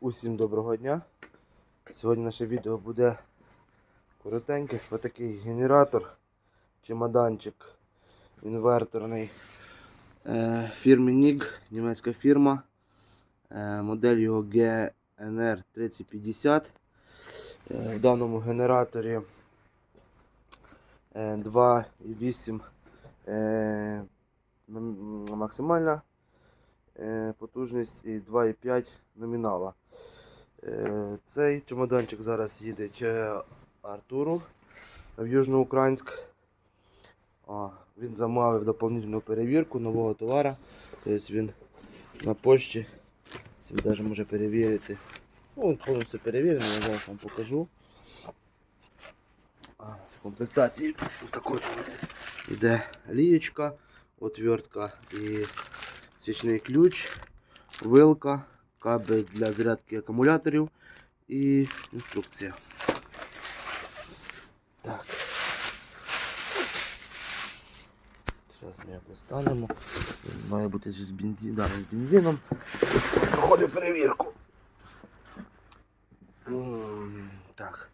Усім доброго дня. Сьогодні наше відео буде коротеньке. Отакий генератор, чемоданчик інверторний е, фірми NIG, німецька фірма. Е, модель його GNR 3050. Е, в даному генераторі е, 2,8 е, м- максимальна потужність 2,5 номінала. Е, Цей чемоданчик зараз їде е, Артуру в Южноукраїнськ. Він замовив доповнительну перевірку нового товара. Тобто він на собі навіть може перевірити. Ну, він повністю перевірений, я зараз вам покажу. В комплектації в такому йде лієчка, отвертка і свічний ключ, вилка, кабель для зарядки акумуляторів і інструкція. Так. Зараз ми його достанемо. Має бути з бензином, з бензином. Проходив перевірку. Так.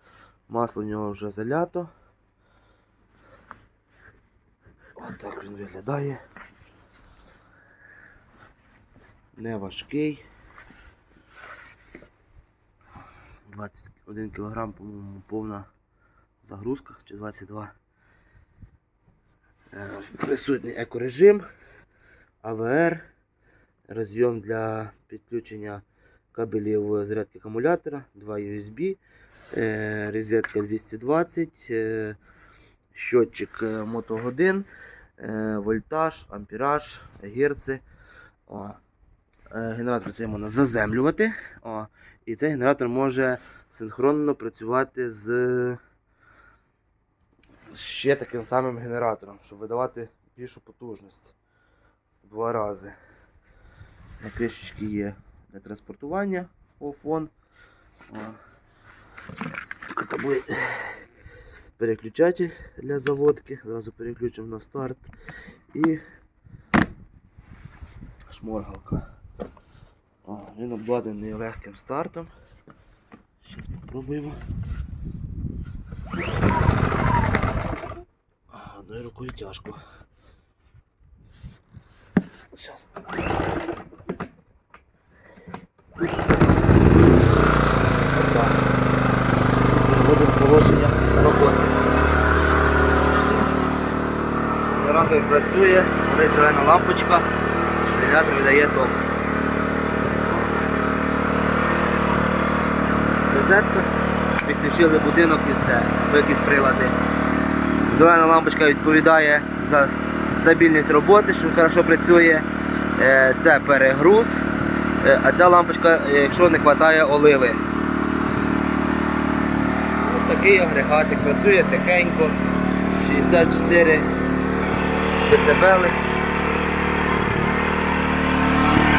Масло у нього вже залято. Отак він виглядає. Не важкий. 21 кг, по-моєму, повна загрузка чи 22. Е, Присутній екорежим, АВР, розйом для підключення кабелів зарядки акумулятора, 2 USB, е, розетка 220, е, щотчик мотогодин, вольтаж, ампераж, герци. Е, Генератор цей можна заземлювати. О. І цей генератор може синхронно працювати з ще таким самим генератором, щоб видавати більшу потужність. Два рази. На кришечки є для транспортування офон. Буде переключатель для заводки. Зразу переключимо на старт. І шморгалка. Він обладнаний легким стартом. Зараз спробуємо. Одною рукою тяжко. Зараз. Переводимо положення роботи. Генератор працює, горить зелена лампочка, генератор видає ток. Розетка, підключили будинок і все, або якісь прилади. Зелена лампочка відповідає за стабільність роботи, що хорошо працює. Е, Це перегруз, Е, а ця лампочка, е, якщо не вистачає оливи. Ось такий агрегатик працює тихенько, 64 децибели.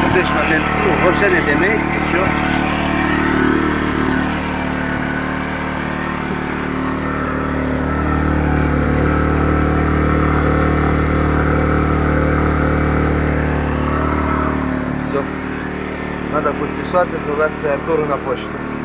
Фактично не, ну, взагалі не димить, нічого. Все. Треба поспішати завести Артуру на почту.